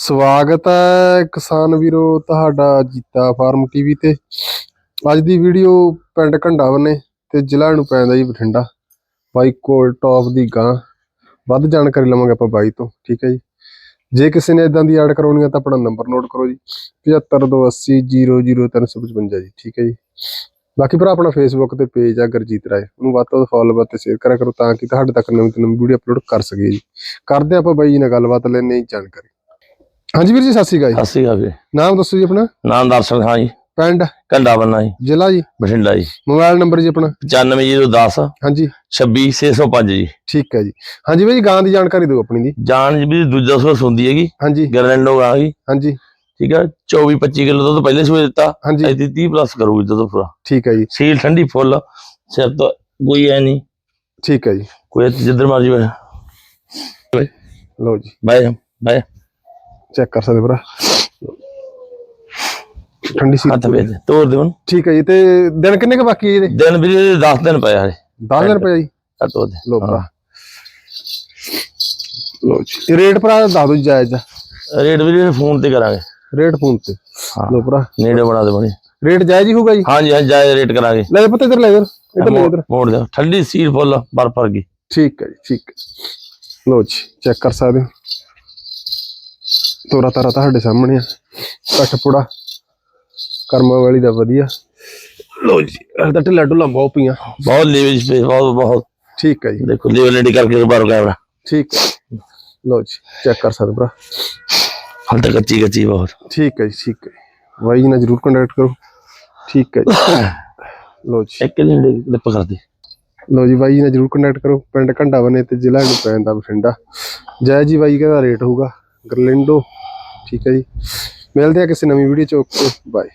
ਸਵਾਗਤ ਹੈ ਕਿਸਾਨ ਵੀਰੋ ਤੁਹਾਡਾ ਜੀਤਾ ਫਾਰਮ ਟੀਵੀ ਤੇ। ਅੱਜ ਦੀ ਵੀਡੀਓ ਪਿੰਡ ਘੰਡਾਵਨੇ ਤੇ ਜ਼ਿਲ੍ਹਾ ਨੂੰ ਪੈਂਦਾ ਜੀ ਬਠਿੰਡਾ। ਬਾਈ ਕੋਲ ਟੌਪ ਦੀ ਗਾਂ। ਵੱਧ ਜਾਣਕਾਰੀ ਲਵਾਂਗੇ ਆਪਾਂ ਬਾਈ ਤੋਂ, ਠੀਕ ਹੈ ਜੀ। ਜੇ ਕਿਸੇ ਨੇ ਇਦਾਂ ਦੀ ਐਡ ਕਰਾਉਣੀ ਹੈ ਤਾਂ ਆਪਣਾ ਨੰਬਰ ਨੋਟ ਕਰੋ ਜੀ। 7528000355 ਜੀ, ਠੀਕ ਹੈ ਜੀ। ਬਾਕੀ ਭਰਾ ਆਪਣਾ ਫੇਸਬੁੱਕ ਤੇ ਪੇਜ ਆ ਗੁਰਜੀਤ ਰਾਏ। ਉਹਨੂੰ ਵੱਧ ਤੋਂ ਵੱਧ ਫੋਲੋ ਤੇ ਸ਼ੇਅਰ ਕਰਿਆ ਕਰੋ ਤਾਂ ਕਿ ਤੁਹਾਡੇ ਤੱਕ ਨਵੀਂ ਤੋਂ ਨਵੀਂ ਵੀਡੀਓ ਅਪਲੋਡ ਕਰ ਸਕੀਏ ਜੀ। ਕਰਦੇ ਆਪਾਂ ਬਾਈ ਜੀ ਨਾਲ ਗੱਲਬਾਤ ਲੈਣੇ ਜਾਣਕਾਰੀ। ਹਾਂਜੀ ਵੀਰ ਜੀ ਸਤਿ ਸ਼੍ਰੀ ਅਕਾਲ ਜੀ। ਸਤਿ ਸ਼੍ਰੀ ਅਕਾਲ ਵੀਰੇ ਨਾਮ ਦੱਸੋ ਜੀ ਆਪਣਾ? ਨਾਮ ਦਰਸ਼ਨ ਖਾਂ ਜੀ। ਪਿੰਡ? ਕੰਡਾ ਬੰਨਾ ਜੀ। ਜ਼ਿਲ੍ਹਾ ਜੀ? ਬਠਿੰਡਾ ਜੀ। ਮੋਬਾਈਲ ਨੰਬਰ ਜੀ ਆਪਣਾ? 95010 ਹਾਂਜੀ। 26605 ਜੀ। ਠੀਕ ਹੈ ਜੀ। ਹਾਂਜੀ ਬਾਈ ਜੀ ਗਾਂ ਦੀ ਜਾਣਕਾਰੀ ਦਿਓ ਆਪਣੀ ਦੀ। ਜਾਨ ਜੀ ਵੀ ਦੂਜਾ ਸੂਆ ਸੁੰਦੀ ਹੈਗੀ। ਹਾਂਜੀ। ਗਰਲੈਂਡੋ ਆ ਗਈ ਹਾਂਜੀ। ਠੀਕ ਹੈ 24 25 ਕਿਲੋ ਦੁੱਧ ਪਹਿਲੇ ਸੂਏ ਦਿੱਤਾ। ਹਾਂਜੀ। ਐਦੀ 30 ਪਲੱਸ ਕਰੂਗੀ ਦੁੱਧ ਪੂਰਾ। ਠੀਕ ਹੈ ਜੀ। ਸੀਲ ਠੰਡੀ ਫੁੱਲ ਸਿਰ ਤੋਂ ਕੋਈ ਐ ਨਹੀਂ। ਠੀਕ ਹੈ ਜੀ। ਕੋਈ ਜਿੱਧਰ ਮਰਜ਼ੀ ਬੈ ਲਓ ਜੀ। ਬਾਏ ਬਾਏ ਚੈੱਕ ਕਰ ਸਕਦੇ ਭਰਾ। ਠੰਡੀ ਸੀ ਹੱਥ ਵੇਚ। ਤੋੜ ਦੇ ਹੁਣ ਠੀਕ ਹੈ ਜੀ ਤੇ ਦਿਨ ਕਿੰਨੇ ਕ ਬਾਕੀ ਹੈ ਇਹਦੇ? ਦਿਨ ਵੀ 10 ਦਿਨ ਪਏ ਹਲੇ 10 ਦਿਨ ਪਏ ਜੀ? ਆ ਤੋੜ ਦੇ। ਲਓ ਭਰਾ। ਲਓ ਜੀ ਰੇਟ ਭਰਾ ਦੱਸ ਦਿਓ ਜਾਇਜ਼। ਰੇਟ ਵੀ ਫੋਨ ਤੇ ਕਰਾਂਗੇ। ਰੇਟ ਫੋਨ ਤੇ। ਲਓ ਭਰਾ। ਨੇੜੇ ਬਣਾ ਦੇ ਬਣੀ। ਰੇਟ ਜਾਇਜ਼ ਹੀ ਹੋਊਗਾ ਜੀ? ਹਾਂਜੀ ਹਾਂ ਜਾਇਜ਼ ਰੇਟ ਕਰਾਂਗੇ। ਲੈ ਪੁੱਤ ਇੱਧਰ ਲੈ ਇੱਧਰ ਇੱਧਰ ਲੈ ਇੱਧਰ ਮੋੜ ਦਿਓ। ਠੰਡੀ ਸੀਲ ਫੁੱਲ ਬਰਫ ਵਰਗੀ। ਠੀਕ ਹੈ ਜੀ ਠੀਕ ਲਓ ਜੀ ਚੈੱਕ ਕਰ ਸਕਦੇ ਹੋ। ਤੋਰਾ ਤਾਰਾ ਤੁਹਾਡੇ ਸਾਹਮਣੇ ਆ। ਕੱਟ ਪੁੜਾ। ਕਰਮਾਂ ਵਾਲੀ ਦਾ ਵਧੀਆ। ਲਓ ਜੀ। ਇਹ ਤਾਂ ਢਿੱਲਾ ਢੁੱਲਾ ਬਹੁਤ ਪਈਆਂ। ਬਹੁਤ ਲੀਵੇਜ ਪੇ ਬਹੁਤ ਬਹੁਤ। ਠੀਕ ਹੈ ਜੀ। ਦੇਖੋ ਲੀਵਰ ਲੈਂਡੀ ਕਰਕੇ ਬਾਹਰ ਕੈਮਰਾ। ਠੀਕ ਲਓ ਜੀ ਚੈੱਕ ਕਰ ਸਕਦੇ ਭਰਾ। ਹਾਲ ਕੱਚੀ ਕੱਚੀ ਬਹੁਤ। ਠੀਕ ਹੈ ਜੀ ਠੀਕ ਹੈ। ਬਾਈ ਜੀ ਨਾਲ ਜਰੂਰ ਕੰਟੈਕਟ ਕਰੋ। ਠੀਕ ਹੈ ਜੀ। ਲਓ ਜੀ। ਇੱਕ ਲੈਂਡੀ ਲਿਪ ਕਰਦੇ। ਲਓ ਜੀ ਬਾਈ ਜੀ ਨਾਲ ਜਰੂਰ ਕੰਟੈਕਟ ਕਰੋ। ਪਿੰਡ ਘੰਡਾ ਬਨੇ ਤੇ ਜ਼ਿਲ੍ਹਾ ਨੂੰ ਪੈਂਦਾ ਬਠਿੰਡਾ। ਜੈ ਜੀ ਬਾਈ ਕਹਿੰਦਾ ਰੇਟ ਹੋਊਗਾ। ਗਰਲਿੰਡੋ। ਠੀਕ ਹੈ ਜੀ। ਮਿਲਦੇ ਆ ਕਿਸੇ ਨਵੀਂ ਵੀਡੀਓ ਚ। Okay bye